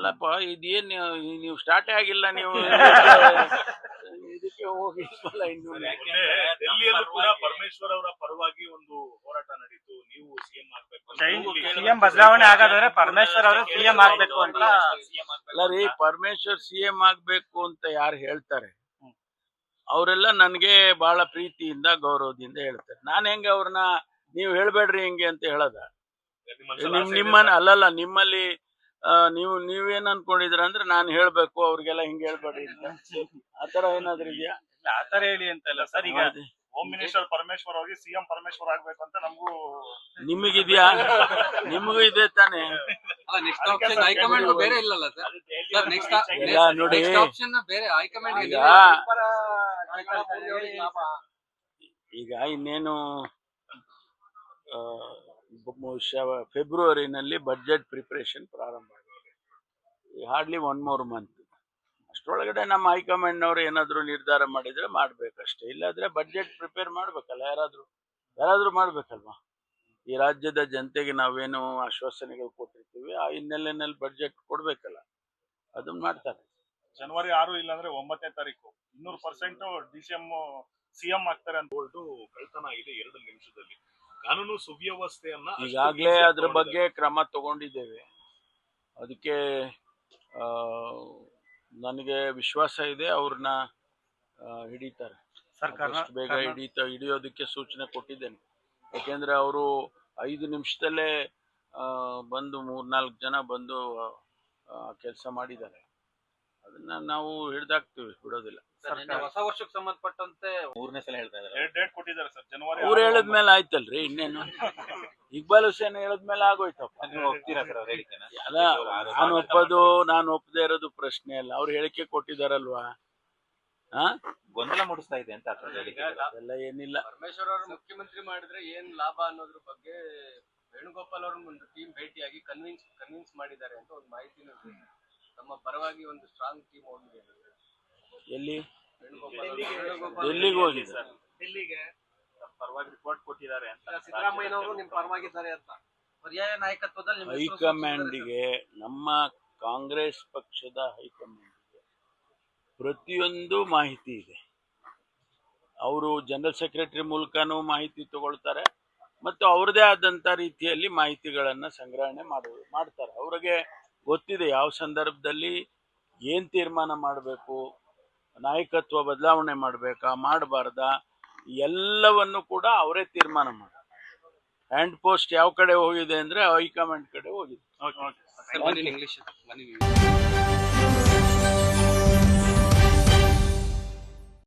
ಅಲ್ಲಪ್ಪ ಇದೇನ್ ನೀವು ಸ್ಟಾರ್ಟೇ ಆಗಿಲ್ಲ ನೀವು. ಇದಕ್ಕೆ ಹೋಗಿ ಇಲ್ವಲ್ಲ ಇನ್ನು. ಡೆಲ್ಲಿಯಲ್ಲೂ ಕೂಡ ಪರಮೇಶ್ವರ್ ಅವರ ಪರವಾಗಿ ಒಂದು ಹೋರಾಟ ನಡೀತು. ನೀವು ಸಿಎಂ ಆಗ್ಬೇಕು ಅಂತ. ಸಿಎಂ ಬದಲಾವಣೆ ಆಗೋದಾದ್ರೆ ಪರಮೇಶ್ವರ್ ಅವರು ಸಿಎಂ ಆಗ್ಬೇಕು ಅಂತ ಅಲ್ಲ ರೀ ಪರಮೇಶ್ವರ್ ಸಿ ಎಂ ಆಗ್ಬೇಕು ಅಂತ ಯಾರು ಹೇಳ್ತಾರೆ? ಅವರೆಲ್ಲ ನನಗೆ ಬಹಳ ಪ್ರೀತಿಯಿಂದ ಗೌರವದಿಂದ ಹೇಳ್ತಾರೆ. ನಾನು ಹೆಂಗ ಅವ್ರನ್ನ ನೀವು ಹೇಳ್ಬೇಡ್ರಿ ಹಿಂಗೆ ಅಂತ ಹೇಳದ? ನಿಮ್ ನಿಮ್ಮನ್ನ ಅಲ್ಲಲ್ಲ ನಿಮ್ಮಲ್ಲಿ ನೀವು ನೀವೇನ್ ಅನ್ಕೊಂಡಿದ್ರ ಅಂದ್ರೆ ನಾನು ಹೇಳ್ಬೇಕು ಅವ್ರಿಗೆಲ್ಲ ಹಿಂಗ್ ಹೇಳ್ಬೇಡಿ ಅಂತ. ಆತರ ಏನಾದ್ರು ಇದೆಯಾ? ಇಲ್ಲ ಆತರ ಹೇಳಿ ಅಂತ ಇಲ್ಲ ಸರ್. ಈಗ. ಹೋಮ್ ಮಿನಿಸ್ಟರ್ ಪರಮೇಶ್ವರ್ ಅವರಿಗೆ ಸಿಎಂ ಪರಮೇಶ್ವರ್ ಆಗ್ಬೇಕು ಅಂತ ನಮಗೂ ನಿಮಗಿದ್ಯಾ? ನಿಮಗೂ ಇದೆ ತಾನೆ. ಹೈಕಮಾಂಡ್ ಬೇರೆ ಇಲ್ಲಲ್ಲ ಸರ್? ಸರ್ ನೆಕ್ಸ್ಟ್ ನೋಡಿ. ನೆಕ್ಸ್ಟ್ ಆಪ್ಷನ್ ಬೇರೆ ಹೈಕಮಾಂಡ್ ಈಗ ಈಗ ಇನ್ನೇನು ಆ, ಬಹುಶಃ ಫೆಬ್ರವರಿನಲ್ಲಿ ಬಜೆಟ್ ಪ್ರಿಪ್ರೇಷನ್ ಪ್ರಾರಂಭ ಆಗಿದೆ. ಹಾರ್ಡ್ಲಿ ಒನ್ ಮೋರ್ ಮಂತ್ ಅಷ್ಟರೊಳಗಡೆ ನಮ್ಮ ಹೈಕಮಾಂಡ್ನವರು ಏನಾದರೂ ನಿರ್ಧಾರ ಮಾಡಿದ್ರೆ ಮಾಡ್ಬೇಕಷ್ಟೇ. ಇಲ್ಲಾದ್ರೆ ಬಜೆಟ್ ಪ್ರಿಪೇರ್ ಮಾಡ್ಬೇಕಲ್ಲ, ಯಾರಾದ್ರೂ ಯಾರಾದ್ರೂ ಮಾಡ್ಬೇಕಲ್ವಾ? ಈ ರಾಜ್ಯದ ಜನತೆಗೆ ನಾವೇನು ಆಶ್ವಾಸನೆಗಳು ಕೊಟ್ಟಿರ್ತೀವಿ, ಆ ಹಿನ್ನೆಲೆಯಲ್ಲಿ ಬಜೆಟ್ ಕೊಡ್ಬೇಕಲ್ಲ. ಅದನ್ನ ಮಾಡ್ತಾರೆ. ಜನವರಿ ಆರು ಇಲ್ಲಾಂದ್ರೆ ಒಂಬತ್ತನೇ ತಾರೀಕು. ಇನ್ನೂರು percent D C M CM ಆಗ್ತಾರೆ ಅಂತ ಹೊರಟು ಕಳ್ತನ ಇದೆ ಎರಡು ನಿಮಿಷದಲ್ಲಿ. ಕಾನೂನು ಸುವ್ಯವಸ್ಥೆಯನ್ನ ಈಗಾಗಲೇ ಅದ್ರ ಬಗ್ಗೆ ಕ್ರಮ ತಗೊಂಡಿದ್ದೇವೆ. ಅದಕ್ಕೆ ಆ, ನನಗೆ ವಿಶ್ವಾಸ ಇದೆ ಅವ್ರನ್ನ ಆ, ಹಿಡಿತಾರೆ. ಸರ್ಕಾರ ಬೇಗ ಹಿಡಿತ ಹಿಡಿಯೋದಕ್ಕೆ ಸೂಚನೆ ಕೊಟ್ಟಿದ್ದೇನೆ. ಯಾಕೆಂದ್ರೆ ಅವರು ಐದು ನಿಮಿಷದಲ್ಲೇ ಆ, ಬಂದು ಮೂರ್ನಾಲ್ಕು ಜನ ಬಂದು ಕೆಲಸ ಮಾಡಿದ್ದಾರೆ. ಅದನ್ನ ನಾವು ಹಿಡ್ದಾಕ್ತಿವಿ ಬಿಡೋದಿಲ್ಲ. ಹೊಸ ವರ್ಷಕ್ಕೆ ಸಂಬಂಧಪಟ್ಟಂತೆ ಮೂರನೇ ಸಲ ಹೇಳ್ತಾ ಇದ್ದಾರೆ. ಡೇಟ್ ಡೇಟ್ ಕೊಟ್ಟಿದ್ದಾರೆ ಸರ್ ಜನವರಿ ಅವ್ರು ಹೇಳದ್ಮೇಲೆ ಆಯ್ತಲ್ರಿ ಇನ್ನೇನು? ಇಕ್ಬಾಲ್ ಹುಸೇನ್ ಹೇಳದ್ಮೇಲೆ ಆಗೋಯ್ತಪ್ಪ. ನೀವು ಹೋಗ್ತೀರಾ ಸರ್ ಅವ್ರ ಹೇಳಿಕೆನ ಅಲ್ಲ ನಾನು ಒಪ್ಪದು ನಾನು ಒಪ್ಪದೇ ಇರೋದು ಪ್ರಶ್ನೆ ಅಲ್ಲ. ಅವ್ರು ಹೇಳಿಕೆ ಕೊಟ್ಟಿದಾರಲ್ವಾ ಹಾ ಗೊಂದಲ ಮೂಡಿಸ್ತಾ ಇದೆ ಅಂತ ಅರ್ಥ ಹೇಳಿಕೆ ಅದೆಲ್ಲ ಏನಿಲ್ಲ. ಪರಮೇಶ್ವರ್ ಅವರು ಮುಖ್ಯಮಂತ್ರಿ ಮಾಡಿದ್ರೆ ಏನ್ ಲಾಭ ಅನ್ನೋದ್ರ ಬಗ್ಗೆ ವೇಣುಗೋಪಾಲ್ ಅವ್ರ ಒಂದು ಟೀಮ್ ಭೇಟಿಯಾಗಿ ಕನ್ವಿನ್ಸ್ ಕನ್ವಿನ್ಸ್ ಮಾಡಿದ್ದಾರೆ ಅಂತ ಒಂದು ಮಾಹಿತಿನೂ ಇದೆ. ನಮ್ಮ ಪರವಾಗಿ ಒಂದು ಸ್ಟ್ರಾಂಗ್ ಟೀಮ್ ಹೋಗಿದೆ. ಎಲ್ಲಿ? ಎಲ್ಲಿಗೆ ಹೋಗಿದೆ. ಸರ್ ಡೆಲ್ಲಿಗೆ ಪರವಾಗಿ ರಿಪೋರ್ಟ್ ಕೊಟ್ಟಿದ್ದಾರೆ ಅಂತ ಸಿದ್ದರಾಮಯ್ಯನವರು ನಿಮ್ ಪರವಾಗಿದ್ದಾರೆ ಅಂತ. ಪರ್ಯಾಯ ನಾಯಕತ್ವದಲ್ಲಿ ನಿಮ್ಮ ಹೈಕಮಾಂಡಿಗೆ ನಮ್ಮ ಕಾಂಗ್ರೆಸ್ ಪಕ್ಷದ ಹೈಕಮಾಂಡ್ ಪ್ರತಿಯೊಂದು ಮಾಹಿತಿ ಇದೆ. ಅವರು ಜನರಲ್ ಸೆಕ್ರೆಟರಿ ಮೂಲಕನೂ ಮಾಹಿತಿ ತಗೊಳ್ತಾರೆ ಮತ್ತು ಅವರದೇ ಆದಂಥ ರೀತಿಯಲ್ಲಿ ಮಾಹಿತಿಗಳನ್ನು ಸಂಗ್ರಹಣೆ ಮಾಡ ಮಾಡ್ತಾರೆ. ಅವ್ರಿಗೆ ಗೊತ್ತಿದೆ ಯಾವ ಸಂದರ್ಭದಲ್ಲಿ ಏನು ತೀರ್ಮಾನ ಮಾಡಬೇಕು ನಾಯಕತ್ವ ಬದಲಾವಣೆ ಮಾಡಬೇಕಾ ಮಾಡಬಾರ್ದಾ ಎಲ್ಲವನ್ನು ಕೂಡ ಅವರೇ ತೀರ್ಮಾನ ಮಾಡ್ತಾರೆ. ಹ್ಯಾಂಡ್ ಪೋಸ್ಟ್ ಯಾವ ಕಡೆ ಹೋಗಿದೆ ಅಂದರೆ ಹೈಕಮಾಂಡ್ ಕಡೆ ಹೋಗಿದೆ.